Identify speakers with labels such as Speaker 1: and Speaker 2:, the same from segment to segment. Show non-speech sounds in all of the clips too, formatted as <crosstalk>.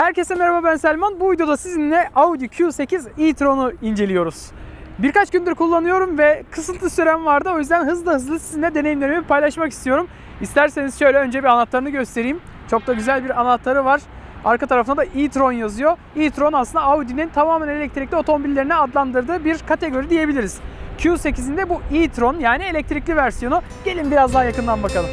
Speaker 1: Herkese merhaba ben Selman. Bu videoda sizinle Audi Q8 e-tron'u inceliyoruz. Birkaç gündür kullanıyorum ve kısıtlı sürem vardı. O yüzden hızlı hızlı sizinle deneyimlerimi paylaşmak istiyorum. İsterseniz şöyle önce bir anahtarını göstereyim. Çok da güzel bir anahtarı var. Arka tarafında da e-tron yazıyor. E-tron aslında Audi'nin tamamen elektrikli otomobillerine adlandırdığı bir kategori diyebiliriz. Q8'in de bu e-tron yani elektrikli versiyonu. Gelin biraz daha yakından bakalım.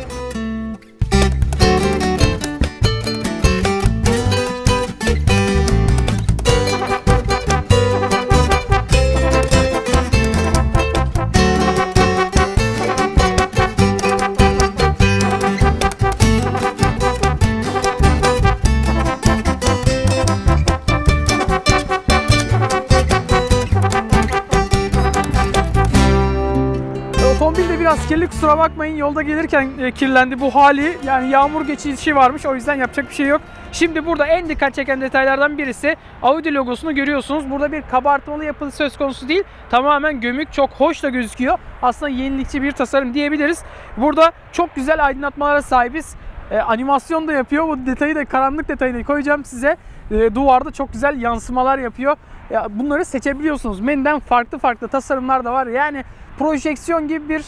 Speaker 1: Biraz kirli kusura bakmayın yolda gelirken e, kirlendi bu hali yani yağmur geçişi varmış o yüzden yapacak bir şey yok. Şimdi burada en dikkat çeken detaylardan birisi Audi logosunu görüyorsunuz. Burada bir kabartmalı yapı söz konusu değil. Tamamen gömük çok hoş da gözüküyor. Aslında yenilikçi bir tasarım diyebiliriz. Burada çok güzel aydınlatmalara sahibiz. E, animasyon da yapıyor. Bu detayı da karanlık detayını koyacağım size. E, duvarda çok güzel yansımalar yapıyor. Ya bunları seçebiliyorsunuz. Menüden farklı farklı tasarımlar da var. Yani projeksiyon gibi bir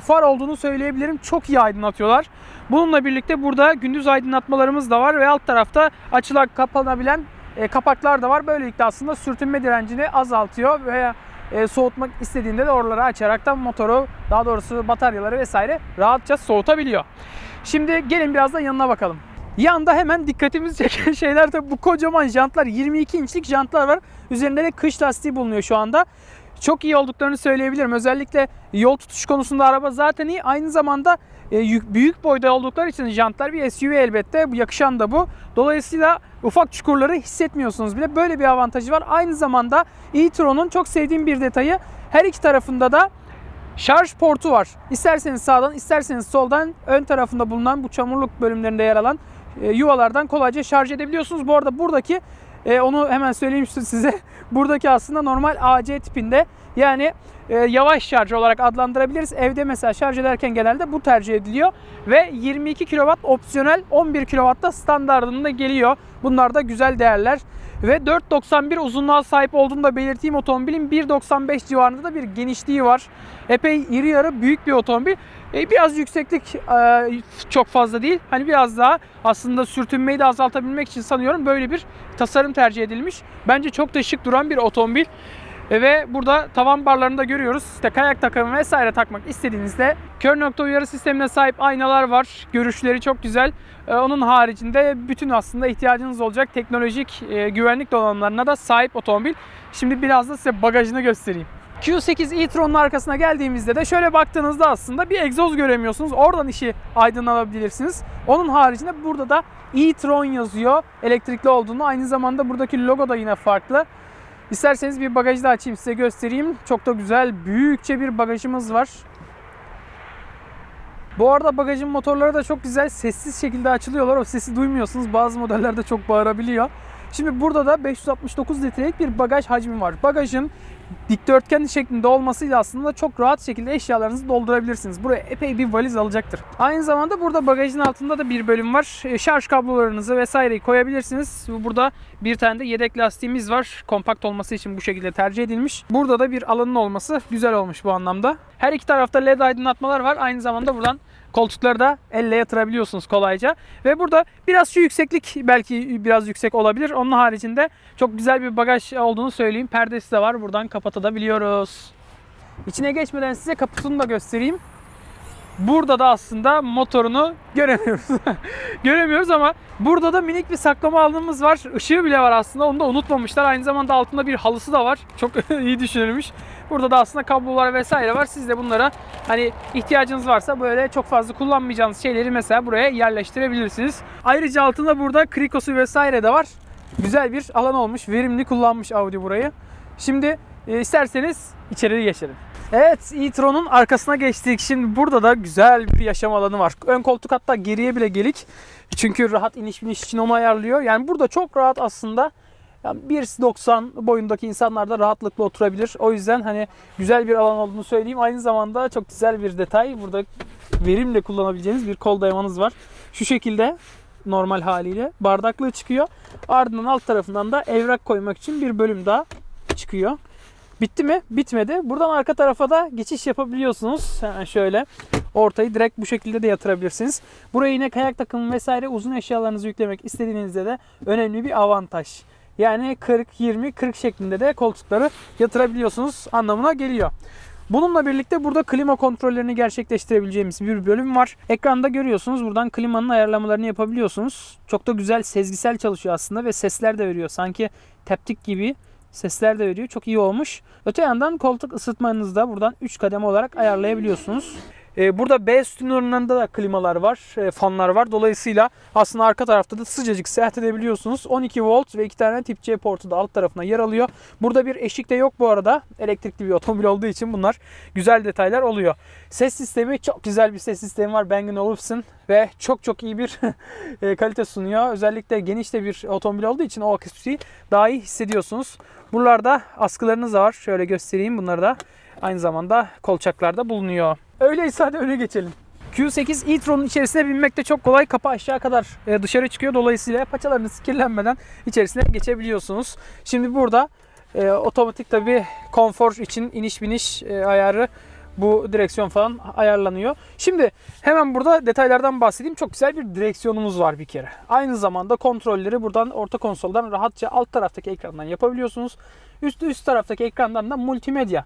Speaker 1: far olduğunu söyleyebilirim. Çok iyi aydınlatıyorlar. Bununla birlikte burada gündüz aydınlatmalarımız da var ve alt tarafta açılıp kapanabilen e, kapaklar da var. Böylelikle aslında sürtünme direncini azaltıyor veya e, soğutmak istediğinde de oraları açarak da motoru daha doğrusu bataryaları vesaire rahatça soğutabiliyor. Şimdi gelin biraz da yanına bakalım. Yanda hemen dikkatimizi çeken <laughs> şeyler de bu kocaman jantlar. 22 inçlik jantlar var. Üzerinde de kış lastiği bulunuyor şu anda. Çok iyi olduklarını söyleyebilirim. Özellikle yol tutuş konusunda araba zaten iyi. Aynı zamanda e, yük- büyük boyda oldukları için jantlar bir SUV elbette. Bu yakışan da bu. Dolayısıyla ufak çukurları hissetmiyorsunuz bile. Böyle bir avantajı var. Aynı zamanda e-tron'un çok sevdiğim bir detayı her iki tarafında da Şarj portu var. İsterseniz sağdan, isterseniz soldan ön tarafında bulunan bu çamurluk bölümlerinde yer alan e, yuvalardan kolayca şarj edebiliyorsunuz. Bu arada buradaki e, onu hemen söyleyeyim size. <laughs> Buradaki aslında normal AC tipinde. Yani e, yavaş şarj olarak adlandırabiliriz. Evde mesela şarj ederken genelde bu tercih ediliyor. Ve 22 kW opsiyonel 11 kW da standartında geliyor. Bunlar da güzel değerler. Ve 4.91 uzunluğa sahip olduğunu da belirteyim otomobilin 1.95 civarında da bir genişliği var. Epey iri yarı büyük bir otomobil. E, biraz yükseklik e, çok fazla değil. Hani biraz daha aslında sürtünmeyi de azaltabilmek için sanıyorum böyle bir tasarım tercih edilmiş. Bence çok da şık duran bir otomobil. E, ve burada tavan barlarını da görüyoruz. İşte kayak takımı vesaire takmak istediğinizde kör nokta uyarı sistemine sahip aynalar var. Görüşleri çok güzel. E, onun haricinde bütün aslında ihtiyacınız olacak teknolojik e, güvenlik donanımlarına da sahip otomobil. Şimdi biraz da size bagajını göstereyim. Q8 e-tron'un arkasına geldiğimizde de şöyle baktığınızda aslında bir egzoz göremiyorsunuz. Oradan işi aydınlanabilirsiniz. Onun haricinde burada da e-tron yazıyor. Elektrikli olduğunu. Aynı zamanda buradaki logo da yine farklı. İsterseniz bir bagajı da açayım size göstereyim. Çok da güzel büyükçe bir bagajımız var. Bu arada bagajın motorları da çok güzel sessiz şekilde açılıyorlar. O sesi duymuyorsunuz. Bazı modellerde çok bağırabiliyor. Şimdi burada da 569 litrelik bir bagaj hacmi var. Bagajın dikdörtgen şeklinde olmasıyla aslında çok rahat şekilde eşyalarınızı doldurabilirsiniz. Buraya epey bir valiz alacaktır. Aynı zamanda burada bagajın altında da bir bölüm var. E, Şarj kablolarınızı vesaireyi koyabilirsiniz. Burada bir tane de yedek lastiğimiz var. Kompakt olması için bu şekilde tercih edilmiş. Burada da bir alanın olması güzel olmuş bu anlamda. Her iki tarafta led aydınlatmalar var. Aynı zamanda buradan koltukları da elle yatırabiliyorsunuz kolayca. Ve burada biraz şu yükseklik belki biraz yüksek olabilir. Onun haricinde çok güzel bir bagaj olduğunu söyleyeyim. Perdesi de var. Buradan kapatabiliyoruz. İçine geçmeden size kaputunu da göstereyim. Burada da aslında motorunu göremiyoruz. <laughs> göremiyoruz ama burada da minik bir saklama alanımız var. Işığı bile var aslında. Onu da unutmamışlar. Aynı zamanda altında bir halısı da var. Çok <laughs> iyi düşünülmüş. Burada da aslında kablolar vesaire var. Siz de bunlara hani ihtiyacınız varsa böyle çok fazla kullanmayacağınız şeyleri mesela buraya yerleştirebilirsiniz. Ayrıca altında burada krikosu vesaire de var. Güzel bir alan olmuş. Verimli kullanmış Audi burayı. Şimdi e, isterseniz içeri geçelim. Evet e-tron'un arkasına geçtik. Şimdi burada da güzel bir yaşam alanı var. Ön koltuk hatta geriye bile gelik. Çünkü rahat iniş biniş için onu ayarlıyor. Yani burada çok rahat aslında yani 1.90 boyundaki insanlar da rahatlıkla oturabilir. O yüzden hani güzel bir alan olduğunu söyleyeyim. Aynı zamanda çok güzel bir detay. Burada verimle kullanabileceğiniz bir kol dayamanız var. Şu şekilde normal haliyle. Bardaklığı çıkıyor. Ardından alt tarafından da evrak koymak için bir bölüm daha çıkıyor. Bitti mi? Bitmedi. Buradan arka tarafa da geçiş yapabiliyorsunuz. Hemen şöyle. Ortayı direkt bu şekilde de yatırabilirsiniz. Buraya yine kayak takımı vesaire uzun eşyalarınızı yüklemek istediğinizde de önemli bir avantaj. Yani 40, 20, 40 şeklinde de koltukları yatırabiliyorsunuz anlamına geliyor. Bununla birlikte burada klima kontrollerini gerçekleştirebileceğimiz bir bölüm var. Ekranda görüyorsunuz buradan klimanın ayarlamalarını yapabiliyorsunuz. Çok da güzel sezgisel çalışıyor aslında ve sesler de veriyor. Sanki teptik gibi sesler de veriyor. Çok iyi olmuş. Öte yandan koltuk ısıtmanızı da buradan 3 kademe olarak ayarlayabiliyorsunuz. Ee, Burada B sütunlarında da klimalar var, e, fanlar var. Dolayısıyla aslında arka tarafta da sıcacık seyahat edebiliyorsunuz. 12 volt ve iki tane tip C portu da alt tarafına yer alıyor. Burada bir eşik de yok bu arada. Elektrikli bir otomobil olduğu için bunlar güzel detaylar oluyor. Ses sistemi çok güzel bir ses sistemi var Bang Olufsen ve çok çok iyi bir <laughs> e, kalite sunuyor. Özellikle geniş de bir otomobil olduğu için o akustiği daha iyi hissediyorsunuz. Buralarda askılarınız var. Şöyle göstereyim bunları da. Aynı zamanda kolçaklarda bulunuyor. Öyleyse hadi öne geçelim. Q8 e-tron'un içerisine binmek de çok kolay. Kapı aşağı kadar e, dışarı çıkıyor. Dolayısıyla paçalarınız kirlenmeden içerisine geçebiliyorsunuz. Şimdi burada e, otomatik tabi konfor için iniş biniş e, ayarı bu direksiyon falan ayarlanıyor. Şimdi hemen burada detaylardan bahsedeyim. Çok güzel bir direksiyonumuz var bir kere. Aynı zamanda kontrolleri buradan orta konsoldan rahatça alt taraftaki ekrandan yapabiliyorsunuz. Üst üst taraftaki ekrandan da multimedya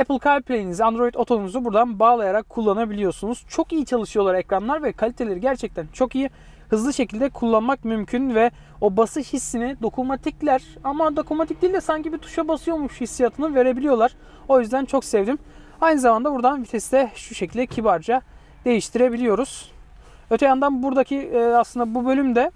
Speaker 1: Apple CarPlay'inizi, Android Auto'nuzu buradan bağlayarak kullanabiliyorsunuz. Çok iyi çalışıyorlar ekranlar ve kaliteleri gerçekten çok iyi. Hızlı şekilde kullanmak mümkün ve o basış hissini dokunmatikler ama dokunmatik değil de sanki bir tuşa basıyormuş hissiyatını verebiliyorlar. O yüzden çok sevdim. Aynı zamanda buradan vitesi de şu şekilde kibarca değiştirebiliyoruz. Öte yandan buradaki e, aslında bu bölümde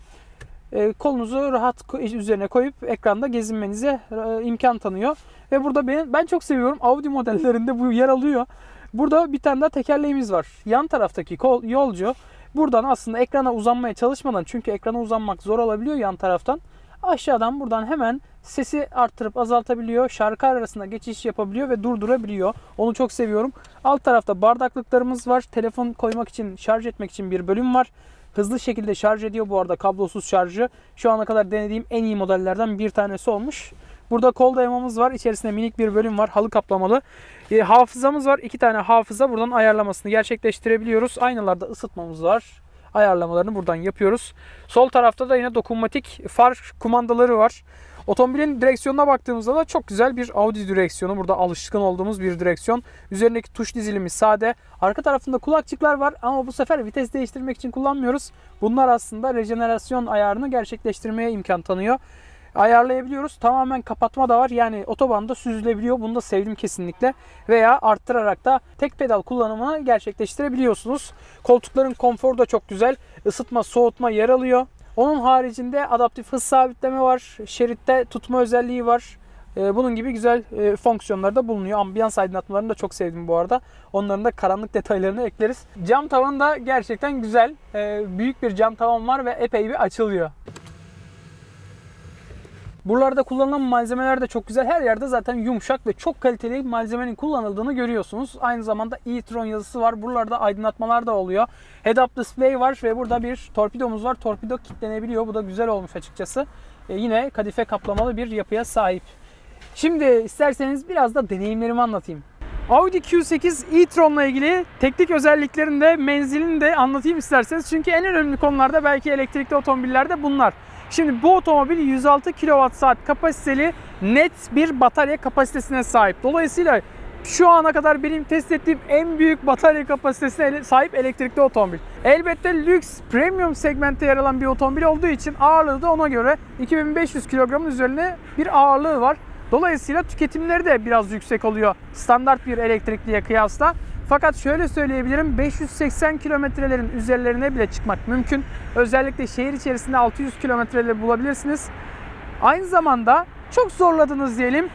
Speaker 1: e, kolunuzu rahat üzerine koyup ekranda gezinmenize e, imkan tanıyor. Ve burada ben, ben çok seviyorum. Audi modellerinde bu yer alıyor. Burada bir tane daha tekerleğimiz var. Yan taraftaki kol, yolcu buradan aslında ekrana uzanmaya çalışmadan çünkü ekrana uzanmak zor olabiliyor yan taraftan. Aşağıdan buradan hemen sesi arttırıp azaltabiliyor. Şarkı arasında geçiş yapabiliyor ve durdurabiliyor. Onu çok seviyorum. Alt tarafta bardaklıklarımız var. Telefon koymak için, şarj etmek için bir bölüm var. Hızlı şekilde şarj ediyor bu arada kablosuz şarjı. Şu ana kadar denediğim en iyi modellerden bir tanesi olmuş. Burada kol dayamamız var. İçerisinde minik bir bölüm var. Halı kaplamalı. E, hafızamız var. İki tane hafıza. Buradan ayarlamasını gerçekleştirebiliyoruz. Aynalarda ısıtmamız var. Ayarlamalarını buradan yapıyoruz. Sol tarafta da yine dokunmatik far kumandaları var. Otomobilin direksiyonuna baktığımızda da çok güzel bir Audi direksiyonu. Burada alışkın olduğumuz bir direksiyon. Üzerindeki tuş dizilimi sade. Arka tarafında kulakçıklar var ama bu sefer vites değiştirmek için kullanmıyoruz. Bunlar aslında rejenerasyon ayarını gerçekleştirmeye imkan tanıyor ayarlayabiliyoruz. Tamamen kapatma da var. Yani otobanda süzülebiliyor. Bunu da sevdim kesinlikle. Veya arttırarak da tek pedal kullanımını gerçekleştirebiliyorsunuz. Koltukların konforu da çok güzel. Isıtma, soğutma yer alıyor. Onun haricinde adaptif hız sabitleme var. Şeritte tutma özelliği var. Ee, Bunun gibi güzel e, fonksiyonlar da bulunuyor. Ambiyans aydınlatmalarını da çok sevdim bu arada. Onların da karanlık <laughs> detaylarını ekleriz. Cam tavan da gerçekten güzel. Ee, Büyük bir cam tavan var ve epey bir açılıyor. Buralarda kullanılan malzemeler de çok güzel. Her yerde zaten yumuşak ve çok kaliteli malzemenin kullanıldığını görüyorsunuz. Aynı zamanda e-tron yazısı var. Buralarda aydınlatmalar da oluyor. Head-up display var ve burada bir torpidomuz var. Torpido kilitlenebiliyor. Bu da güzel olmuş açıkçası. E, yine kadife kaplamalı bir yapıya sahip. Şimdi isterseniz biraz da deneyimlerimi anlatayım. Audi Q8 e-tron'la ilgili teknik özelliklerini de menzilini de anlatayım isterseniz. Çünkü en önemli konularda belki elektrikli otomobillerde bunlar. Şimdi bu otomobil 106 kWh kapasiteli net bir batarya kapasitesine sahip. Dolayısıyla şu ana kadar benim test ettiğim en büyük batarya kapasitesine sahip elektrikli otomobil. Elbette lüks, premium segmentte yer alan bir otomobil olduğu için ağırlığı da ona göre 2500 kilogramın üzerine bir ağırlığı var. Dolayısıyla tüketimleri de biraz yüksek oluyor standart bir elektrikliye kıyasla. Fakat şöyle söyleyebilirim 580 kilometrelerin üzerlerine bile çıkmak mümkün. Özellikle şehir içerisinde 600 kilometreleri bulabilirsiniz. Aynı zamanda çok zorladınız diyelim.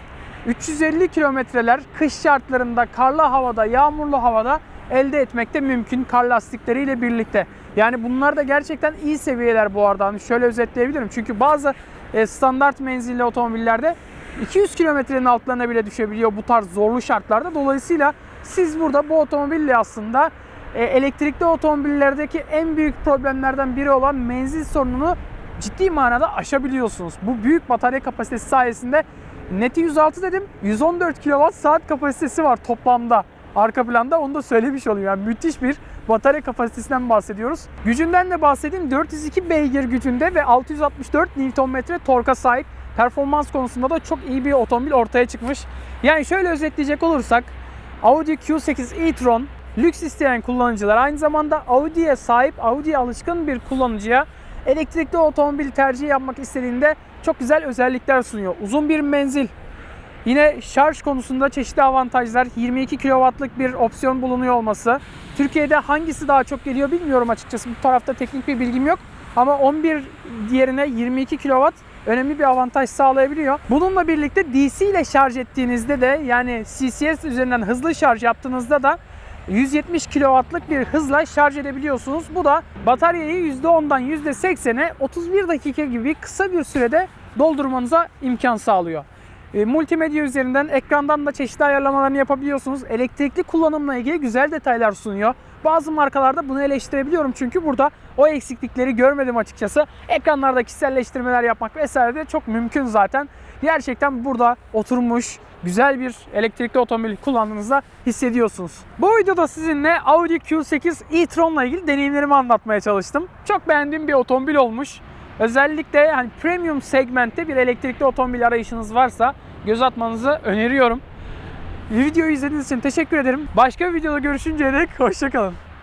Speaker 1: 350 kilometreler kış şartlarında, karlı havada, yağmurlu havada elde etmek de mümkün kar lastikleriyle birlikte. Yani bunlar da gerçekten iyi seviyeler bu arada. Hani şöyle özetleyebilirim. Çünkü bazı e, standart menzilli otomobillerde 200 kilometrenin altlarına bile düşebiliyor bu tarz zorlu şartlarda. Dolayısıyla siz burada bu otomobille aslında e, elektrikli otomobillerdeki en büyük problemlerden biri olan menzil sorununu ciddi manada aşabiliyorsunuz. Bu büyük batarya kapasitesi sayesinde neti 106 dedim 114 kWh saat kapasitesi var toplamda arka planda onu da söylemiş olayım. Yani müthiş bir batarya kapasitesinden bahsediyoruz. Gücünden de bahsedeyim. 402 beygir gücünde ve 664 Nm torka sahip. Performans konusunda da çok iyi bir otomobil ortaya çıkmış. Yani şöyle özetleyecek olursak Audi Q8 e-tron lüks isteyen kullanıcılar aynı zamanda Audi'ye sahip, Audi'ye alışkın bir kullanıcıya elektrikli otomobil tercih yapmak istediğinde çok güzel özellikler sunuyor. Uzun bir menzil, Yine şarj konusunda çeşitli avantajlar, 22 kW'lık bir opsiyon bulunuyor olması. Türkiye'de hangisi daha çok geliyor bilmiyorum açıkçası. Bu tarafta teknik bir bilgim yok. Ama 11 diğerine 22 kW önemli bir avantaj sağlayabiliyor. Bununla birlikte DC ile şarj ettiğinizde de yani CCS üzerinden hızlı şarj yaptığınızda da 170 kW'lık bir hızla şarj edebiliyorsunuz. Bu da bataryayı %10'dan %80'e 31 dakika gibi kısa bir sürede doldurmanıza imkan sağlıyor. E, multimedya üzerinden ekrandan da çeşitli ayarlamalarını yapabiliyorsunuz. Elektrikli kullanımla ilgili güzel detaylar sunuyor. Bazı markalarda bunu eleştirebiliyorum çünkü burada o eksiklikleri görmedim açıkçası. Ekranlarda kişiselleştirmeler yapmak vesaire de çok mümkün zaten. Gerçekten burada oturmuş güzel bir elektrikli otomobil kullandığınızda hissediyorsunuz. Bu videoda sizinle Audi Q8 e-tron ile ilgili deneyimlerimi anlatmaya çalıştım. Çok beğendiğim bir otomobil olmuş. Özellikle hani premium segmentte bir elektrikli otomobil arayışınız varsa göz atmanızı öneriyorum. Videoyu izlediğiniz için teşekkür ederim. Başka bir videoda görüşünceye dek hoşçakalın.